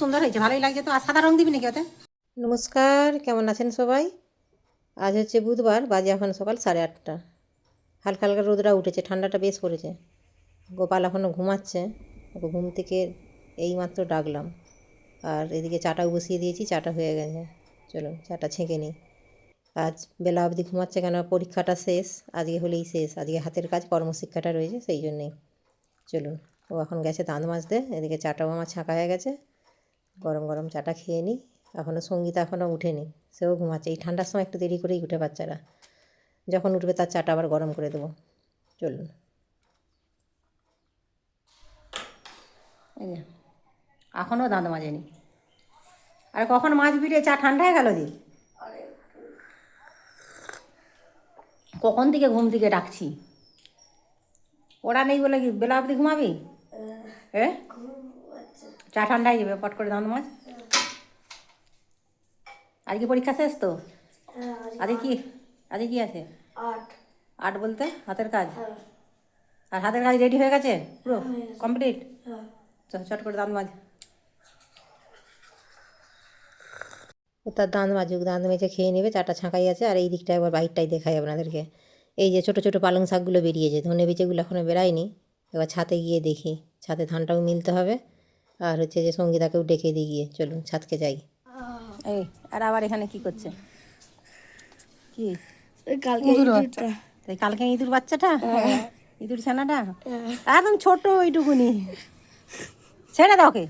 সুন্দর হয়েছে, ভালোই লাগছে তো। আর সাদা রং দিবি নাকি ওতে? নমস্কার, কেমন আছেন সবাই? আজ হচ্ছে বুধবার, বাজে এখন সকাল সাড়ে আটটা। হালকা হালকা রোদরা উঠেছে, ঠান্ডাটা বেশ পড়েছে। গোপাল এখনও ঘুমাচ্ছে, ওকে ঘুম থেকে এইমাত্র ডাকলাম। আর এদিকে চাটাও বসিয়ে দিয়েছি, চাটা হয়ে গেছে। চলুন চাটা ছেঁকে নিই। আজ বেলা অবধি ঘুমাচ্ছে কেন? পরীক্ষাটা শেষ, আজকে হলেই শেষ। আজকে হাতের কাজ, কর্মশিক্ষাটা রয়েছে, সেই জন্যেই। চলুন, ও এখন গেছে দাঁত মাজতে, এদিকে চাটাও আমার ছাঁকা হয়ে গেছে। গরম গরম চাটা খেয়ে নিই। এখনও সঙ্গীতা এখনও উঠেনি। সেও ঘুমাচ্ছে। এই ঠান্ডার সময় একটু দেরি করেই উঠে বাচ্চারা। যখন উঠবে তার চাটা আবার গরম করে দেবো। চলুন। এখনও দাঁত মাজেনি। আর কখন মাছ রে? চা ঠান্ডা হয়ে গেল যে। কখন থেকে ঘুম থেকে ডাকছি? ওরা নেই বলে কি? বেলা অবধি ঘুমাবি? এ? চা ঠান্ডা হয়ে যাবে পট করে দাঁত মাছ আজকে পরীক্ষা শেষ তো? আজকে কি? আজকে কি আছে? আট। আট বলতে? হাতের কাজ? আর হাতের কাজ রেডি হয়ে গেছে? পুরো? কমপ্লিট হ্যাঁ চট করে দাঁত ও তার দাঁত মাজুক দাঁত মেজে খেয়ে নেবে চাটা ছাঁকাই আছে আর এই দিকটা একবার বাইরটাই দেখাই আপনাদেরকে। এই যে ছোটো ছোটো পালং শাকগুলো বেরিয়েছে ধনে বিচেগুলো এখনও বেরায়নি। এবার ছাতে গিয়ে দেখি ছাতে ধানটাও মিলতে হবে। আর হচ্ছে যে সঙ্গীতাকেও ডেকে দিয়ে গিয়ে চলুন ছাদকে যাই। এই আর আবার এখানে কি করছে? কি? কালকে ইঁদুরটা। তাই কালকে ইঁদুর বাচ্চাটা? ইঁদুর ছানাটা? একদম ছোট ওইটুকুনি। ছেড়ে দাও ওকে।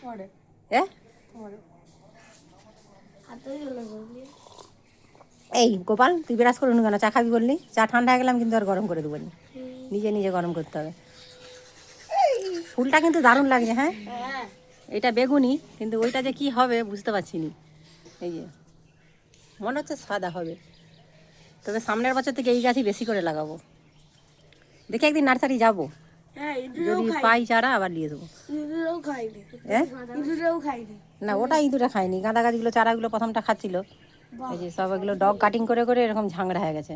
গেলি। এই গোপাল তুই বিরাজ করুন কেন? চা খাবি বললি? চা ঠান্ডা হয়ে গেলাম কিন্তু আর গরম করে দেবো নি। নিজে নিজে গরম করতে হবে। ফুলটা কিন্তু দারুণ লাগছে হ্যাঁ? এটা বেগুনি কিন্তু ওইটা যে কি হবে বুঝতে পারছি নি এই যে মনে হচ্ছে সাদা হবে। তবে সামনের বছর থেকে এই গাছই বেশি করে লাগাবো। দেখি একদিন নার্সারি যাব। হ্যাঁ যদি পাই চারা আবার দিয়ে দেবো। না ওটা ইঁদুরে খায়নি গাঁদা গাছগুলো চারাগুলো প্রথমটা খাচ্ছিল। এই যে সব এগুলো ডগ কাটিং করে করে এরকম ঝাংড়া হয়ে গেছে।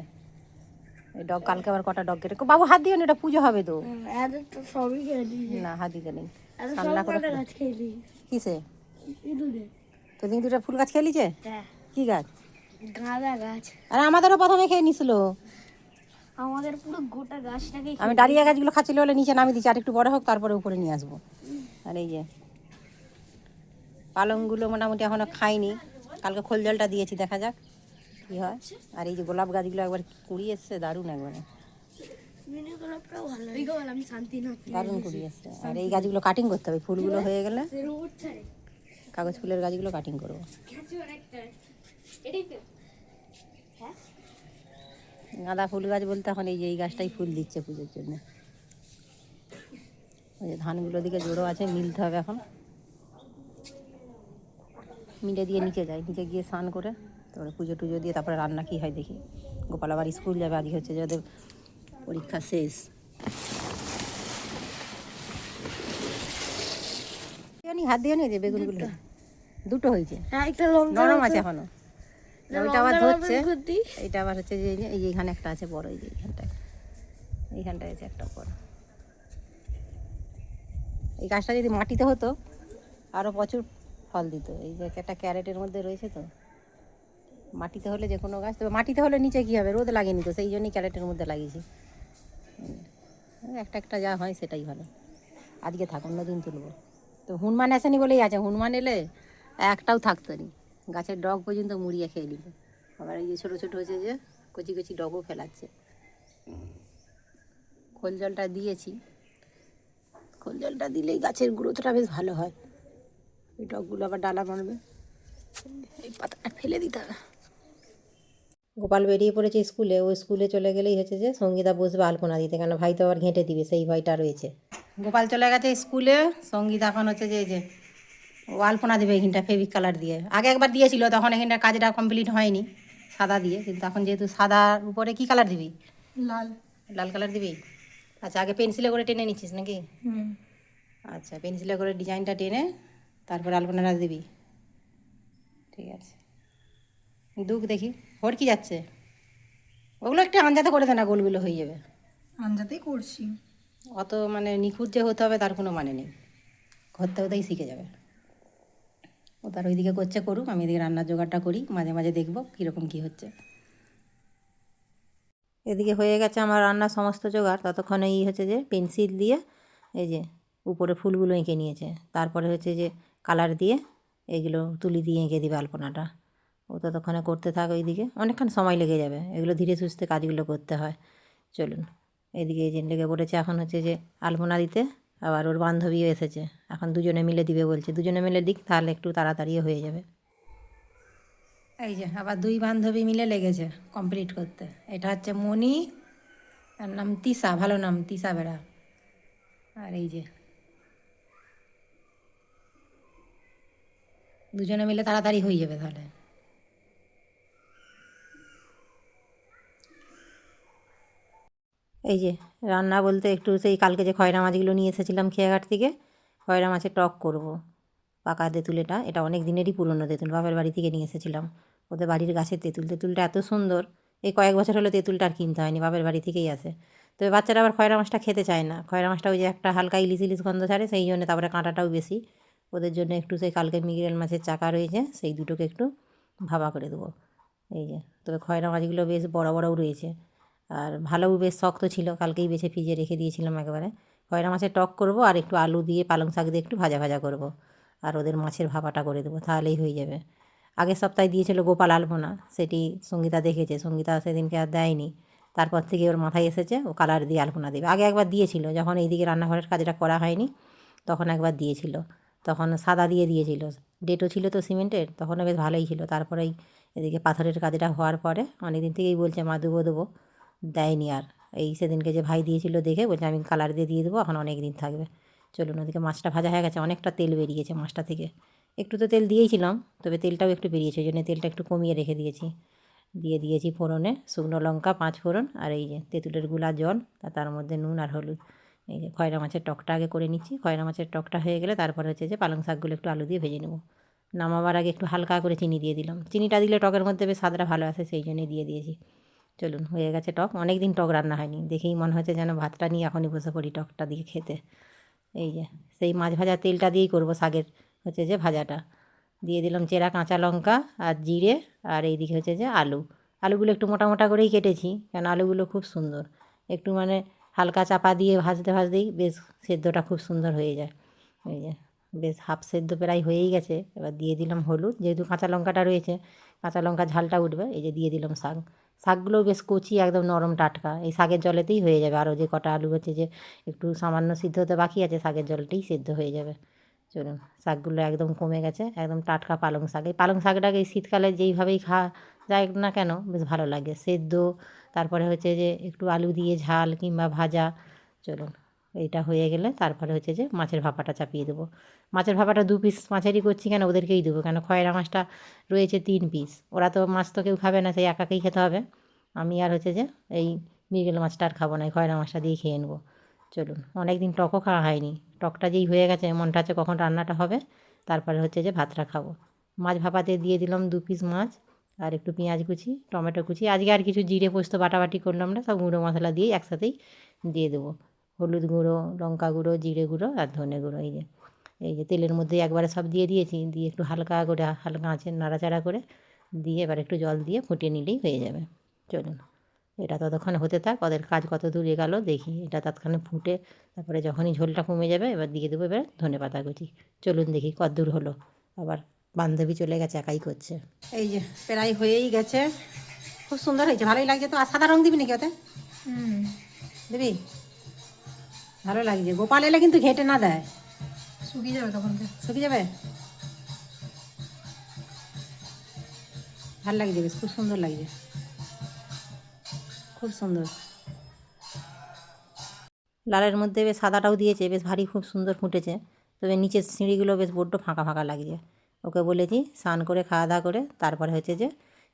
ডগ কালকে আবার কটা ডগ কেটে বাবু হাত দিও না এটা পুজো হবে তো। সবই না হাত দিতে নেই। এত করে কিসে? তো ইঁদুরে ফুল গাছ খেলিছে হ্যাঁ। কি গাছ? গাঁদা গাছ। আরে আমাদেরও প্রথমে খেয়ে নিছিল আমাদের পুরো গোটা গাছটাকে আমি ডালিয়া গাছগুলো খাচ্ছিল বলে নিচে নামিয়ে দিচ্ছি। আর একটু বড় হোক তারপরে উপরে নিয়ে আসব। আর এই যে পালংগুলো মোটামুটি এখনও খাইনি। কালকে খোল জলটা দিয়েছি দেখা যাক। কি হয়? আর এই যে গোলাপ গাছগুলো একবার কুড়ি এসছে দারুণ একবারে। দারুণ কুড়ি এসছে আর এই গাছগুলো কাটিং করতে হবে ফুলগুলো হয়ে গেলে। কাগজ ফুলের গাছগুলো কাটিং করব। হ্যাঁ? গাঁদা ফুল গাছ বলতে এখন এই যে এই গাছটাই ফুল দিচ্ছে পুজোর জন্য। ওই যে ধানগুলো দিকে জোড়ো আছে মিলতে হবে এখন। মিলে দিয়ে নিচে যাই নিচে গিয়ে স্নান করে তারপরে পুজো টুজো দিয়ে তারপরে রান্না কী হয় দেখি। গোপাল আবার স্কুল যাবে আজকে হচ্ছে যে ওদের পরীক্ষা শেষ। হাত দিয়ে নিয়ে যে বেগুনগুলো? দুটো। হয়েছে। হ্যাঁ একটা নরম আছে এখনও। ওইটা আবার ধরছে। এইটা আবার হচ্ছে যে এই যে এখানে একটা আছে বড় এই যে এইখানটায়। এইখানটায় আছে একটা বড়। এই গাছটা যদি মাটিতে হতো আরও প্রচুর ফল দিত। এই যে একটা ক্যারেটের মধ্যে রয়েছে তো। মাটিতে হলে যে কোনো গাছ, তবে মাটিতে হলে নিচে কী হবে? রোদ লাগেনি তো, সেই জন্যই ক্যারেটের মধ্যে লাগিয়েছি। একটা একটা যা হয় সেটাই ভালো। আজকে থাক অন্যদিন তুলবো। তো হনুমান আসেনি বলেই আছে, হনুমান এলে একটাও থাকতো নি। গাছের ডগ পর্যন্ত মুড়িয়ে খেয়ে নিত আবার এই যে ছোটো ছোটো হয়েছে যে, কচি কচি ডগও ফেলাচ্ছে। খোল জলটা দিয়েছি। খোল জলটা দিলেই গাছের গ্রোথটা বেশ ভালো হয়। এই ডগগুলো আবার ডালা মারবে এই পাতাটা ফেলে দিতে হবে। গোপাল বেরিয়ে পড়েছে স্কুলে। ও স্কুলে চলে গেলেই হচ্ছে যে সঙ্গীতা বসবে আলপনা দিতে। কেন ভাই তো আবার ঘেঁটে দিবে সেই ভয়টা রয়েছে। গোপাল চলে গেছে স্কুলে সঙ্গীতা এখন হচ্ছে যে যে ও আলপনা দেবে এখানটা ফেব্রিক কালার দিয়ে। আগে একবার দিয়েছিল তখন এখানটা কাজটা কমপ্লিট হয়নি সাদা দিয়ে। কিন্তু এখন যেহেতু সাদার উপরে কি কালার দিবি? লাল। লাল কালার দিবি? আচ্ছা আগে পেন্সিলে করে টেনে নিচ্ছিস নাকি? হুম। আচ্ছা পেন্সিলে করে ডিজাইনটা টেনে তারপর আলপনাটা দিবি। ঠিক আছে। দুঃখ দেখি। ওর কি যাচ্ছে? ওগুলো একটু আঞ্জাতে করে দে না গোলগুলো হয়ে যাবে। আঞ্জাতেই করছি। অত মানে নিখুঁত যে হতে হবে তার কোনো মানে নেই। ঘরতে হতেই শিখে যাবে। ও তার ওইদিকে করছে করুক আমি এদিকে রান্নার জোগাড়টা করি মাঝে মাঝে দেখব কীরকম কী হচ্ছে। এদিকে হয়ে গেছে আমার রান্নার সমস্ত জোগাড়। ততক্ষণে এই হচ্ছে যে পেন্সিল দিয়ে এই যে উপরে ফুলগুলো এঁকে নিয়েছে। তারপরে হচ্ছে যে কালার দিয়ে এগুলো তুলি দিয়ে এঁকে দিবে আলপনাটা। ও ততক্ষণে করতে থাক ওইদিকে। অনেকক্ষণ সময় লেগে যাবে। এগুলো ধীরে সুস্থে কাজগুলো করতে হয়। চলুন, এদিকে যে লেগে পড়েছে, এখন হচ্ছে যে আলপনা দিতে, আবার ওর বান্ধবীও এসেছে। এখন দুজনে মিলে দিবে বলছে। দুজনে মিলে দিক, তাহলে একটু তাড়াতাড়িও হয়ে যাবে। এই যে, আবার দুই বান্ধবী মিলে লেগেছে কমপ্লিট করতে। এটা হচ্ছে মণি, তার নাম তিসা, ভালো নাম, তিসা বেড়া। আর এই যে, দুজনে মিলে তাড়াতাড়ি হয়ে যাবে তাহলে। এই যে রান্না বলতে একটু সেই কালকে যে খয়রা মাছগুলো নিয়ে এসেছিলাম খেয়াঘাট থেকে, খয়রা মাছের টক করব। পাকা তেঁতুলেটা, এটা অনেক দিনেরই পুরনো তেঁতুল, বাপের বাড়ি থেকে নিয়ে এসেছিলাম। ওদের বাড়ির গাছের তেঁতুল, তেঁতুলটা এত সুন্দর। এই কয়েক বছর হলো তেঁতুলটা আর কিনতে হয়নি, বাপের বাড়ি থেকেই আসে। তবে বাচ্চারা আবার খয়রা মাছটা খেতে চায় না। খয়রা মাছটা ওই যে একটা হালকা ইলিশ ইলিশ গন্ধ ছাড়ে, সেই জন্য তারপরে কাঁটাটাও বেশি। ওদের জন্য একটু সেই কালকে মিগরেল মাছের চাকা রয়েছে, সেই দুটোকে একটু ভাবা করে দেবো। এই যে, তবে খয়রা মাছগুলো বেশ বড় বড়ও রয়েছে। আর ভালোও বেশ শক্ত ছিল, কালকেই বেছে ফ্রিজে রেখে দিয়েছিলাম একেবারে। খয়রা মাছের টক করব আর একটু আলু দিয়ে পালং শাক দিয়ে একটু ভাজা ভাজা করব আর ওদের মাছের ভাপাটা করে দেবো, তাহলেই হয়ে যাবে। আগের সপ্তাহে দিয়েছিল গোপাল আলপনা, সেটি সঙ্গীতা দেখেছে, সঙ্গীতা সেদিনকে আর দেয়নি। তারপর থেকে ওর মাথায় এসেছে, ও কালার দিয়ে আলপনা দেবে। আগে একবার দিয়েছিল, যখন এইদিকে রান্নাঘরের কাজটা করা হয়নি, তখন একবার দিয়েছিল। তখন সাদা দিয়ে দিয়েছিল, ডেটও ছিল তো সিমেন্টের, তখনও বেশ ভালোই ছিল। তারপরেই এদিকে পাথরের কাজটা হওয়ার পরে অনেক দিন থেকেই বলছে, মা দেবো দেবো দেয়নি আর। এই সেদিনকে যে ভাই দিয়েছিল দেখে বলছে, আমি কালার দিয়ে দিয়ে দেবো, এখন অনেক দিন থাকবে। চলুন ওদিকে মাছটা ভাজা হয়ে গেছে, অনেকটা তেল বেরিয়েছে মাছটা থেকে। একটু তো তেল দিয়েইছিলাম তবে তেলটাও একটু বেরিয়েছে, ওই জন্য তেলটা একটু কমিয়ে রেখে দিয়েছি। দিয়ে দিয়েছি ফোড়নে শুকনো লঙ্কা, পাঁচ ফোড়ন আর এই যে তেঁতুলেরগুলা জল আর তার মধ্যে নুন আর হলুদ। এই যে খয়রা মাছের টকটা আগে করে নিচ্ছি, খয়রা মাছের টকটা হয়ে গেলে তারপরে হচ্ছে যে পালং শাকগুলো একটু আলু দিয়ে ভেজে নেব। নামাবার আগে একটু হালকা করে চিনি দিয়ে দিলাম। চিনিটা দিলে টকের মধ্যে বেশ স্বাদটা ভালো আসে, সেই জন্যই দিয়ে দিয়েছি। চলুন, হয়ে গেছে টক। অনেক দিন টক রান্না হয়নি। দেখেই মনে হচ্ছে যেন ভাতটা নিয়ে এখনই বসে পড়ি টকটা দিয়ে খেতে। এই যে, সেই মাছ ভাজা তেলটা দিয়েই করব শাকের হচ্ছে যে ভাজাটা। দিয়ে দিলাম চেরা কাঁচা লঙ্কা আর জিরে আর এইদিকে হচ্ছে যে আলু। আলুগুলো একটু মোটা মোটা করেই কেটেছি, কেন আলুগুলো খুব সুন্দর। একটু মানে হালকা চাপা দিয়ে ভাজতে ভাজতেই বেশ সেদ্ধটা খুব সুন্দর হয়ে যায়। এই যে বেশ হাফ সেদ্ধ প্রায় হয়েই গেছে। এবার দিয়ে দিলাম হলুদ, যেহেতু কাঁচা লঙ্কাটা রয়েছে, কাঁচা লঙ্কা ঝালটা উঠবে, এই যে দিয়ে দিলাম শাক। শাকগুলোও বেশ কচি, একদম নরম টাটকা। এই শাকের জলেতেই হয়ে যাবে। আরও যে কটা আলু হচ্ছে যে একটু সামান্য সিদ্ধ হতে বাকি আছে, শাকের জলটাই সেদ্ধ হয়ে যাবে। চলুন, শাকগুলো একদম কমে গেছে, একদম টাটকা পালং শাক। এই পালং শাকটাকে এই শীতকালে যেইভাবেই খাওয়া যায় না কেন, বেশ ভালো লাগে। সেদ্ধ, তারপরে হচ্ছে যে একটু আলু দিয়ে ঝাল কিংবা ভাজা, চলুন। এইটা হয়ে গেলে তারপরে হচ্ছে যে মাছের ভাপাটা চাপিয়ে দেবো। মাছের ভাপাটা দু পিস মাছেরই করছি কেন? ওদেরকেই দেবো কেন? খয়রা মাছটা রয়েছে তিন পিস ওরা তো মাছ তো কেউ খাবে না, সেই একাকেই খেতে হবে। আমি আর হচ্ছে যে এই মৃগেল মাছটা আর খাব না খয়রা মাছটা দিয়ে খেয়ে নেব। চলুন অনেক দিন টকও খাওয়া হয়নি। টকটা যেই হয়ে গেছে, মনটা হচ্ছে কখন রান্নাটা হবে, তারপরে হচ্ছে যে ভাতটা খাব। মাছ ভাপাতে দিয়ে দিলাম দু পিস মাছ, আর একটু পেঁয়াজ কুচি, টমেটো কুচি, আজকে আর কিছু জিরে পোস্ত বাটাবাটি করলাম না, সব গুঁড়ো মশলা দিয়ে একসাথেই দিয়ে দেবো। হলুদ গুঁড়ো লঙ্কা গুঁড়ো জিরে গুঁড়ো আর ধনে গুঁড়ো এই যে এই যে তেলের মধ্যে একবারে সব দিয়ে দিয়েছি দিয়ে একটু হালকা করে হালকা আঁচে নাড়াচাড়া করে দিয়ে এবার একটু জল দিয়ে ফুটিয়ে নিলেই হয়ে যাবে। চলুন এটা ততক্ষণ হতে থাক ওদের কাজ কত দূর এগালো দেখি এটা তৎক্ষণে ফুটে তারপরে যখনই ঝোলটা কমে যাবে এবার দিয়ে দেবো এবার ধনে পাতা কুচি। চলুন দেখি কত দূর হলো আবার বান্ধবী চলে গেছে একাই করছে। এই যে প্রায় হয়েই গেছে খুব সুন্দর হয়েছে ভালোই লাগছে তো আর সাদা রং দিবি নাকি ওতে? হুম। দিবি? ভালো লাগছে। গোপাল এলে কিন্তু ঘেটে না দেয়। শুকিয়ে যাবে তখন শুকিয়ে যাবে? ভালো লাগছে বেশ খুব সুন্দর লাগছে। খুব সুন্দর। লালের মধ্যে বেশ সাদাটাও দিয়েছে বেশ ভারী খুব সুন্দর ফুটেছে। তবে নিচের সিঁড়িগুলো বেশ বড্ড ফাঁকা ফাঁকা লাগছে। ওকে বলেছি স্নান করে খাওয়া দাওয়া করে তারপরে হচ্ছে যে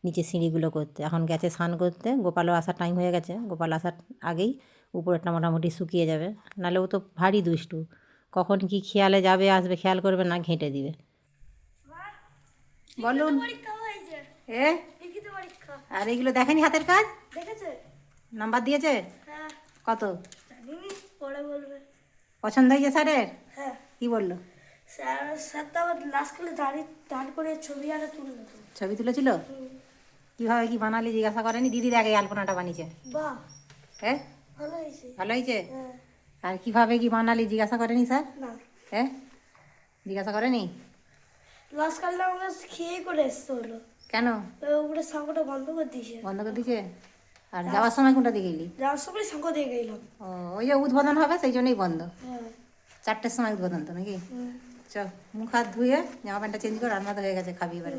নিচের সিঁড়িগুলো করতে। এখন গেছে স্নান করতে গোপালও আসার টাইম হয়ে গেছে। গোপাল আসার আগেই উপরেরটা মোটামুটি শুকিয়ে যাবে। নাহলে ও তো ভারী দুষ্টু। কখন কি খেয়ালে যাবে আসবে খেয়াল করবে না ঘেঁটে দিবে। বলুন। এ? আর এগুলো দেখেনি হাতের কাজ? নাম্বার দিয়েছে? হ্যাঁ। কত? পছন্দ হয়েছে স্যারের? হ্যাঁ। কি বলল? ছবি তুলেছিল? কীভাবে কি বানালি জিজ্ঞাসা করেনি? দিদি দেখ আলপনাটা বানিয়েছে। বাহ। হ্যাঁ ভালো হয়েছে। হ্যাঁ। আর কীভাবে কি বানালি? জিজ্ঞাসা করেনি স্যার? হ্যাঁ জিজ্ঞাসা করেনি? লাস্টকালে আমরা খেয়ে করে এসতে হলো কেন? ওই সাঁকোটা বন্ধ করে দিয়েছে। বন্ধ করে দিছে আর যাওয়ার সময় কোনটা দিয়ে গেলি? যাওয়ার সময় সাঁকো দিয়ে গেলাম। ও ওই যে উদ্বোধন হবে সেই জন্যই বন্ধ। হ্যাঁ। চারটের সময় উদ্বোধন তো নাকি। চল মুখ হাত ধুয়ে জামা প্যান্টটা চেঞ্জ করে রান্না তো হয়ে গেছে খাবি এবারে।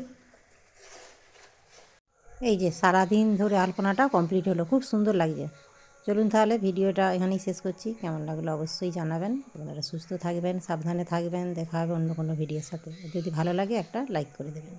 এই যে সারাদিন ধরে আলপনাটা কমপ্লিট হলো খুব সুন্দর লাগছে। চলুন তাহলে ভিডিওটা এখানেই শেষ করছি। কেমন লাগল অবশ্যই জানাবেন। আপনারা সুস্থ থাকবেন, সাবধানে থাকবেন। দেখা হবে অন্য কোনো ভিডিওর সাথে। যদি ভালো লাগে একটা লাইক করে দেবেন।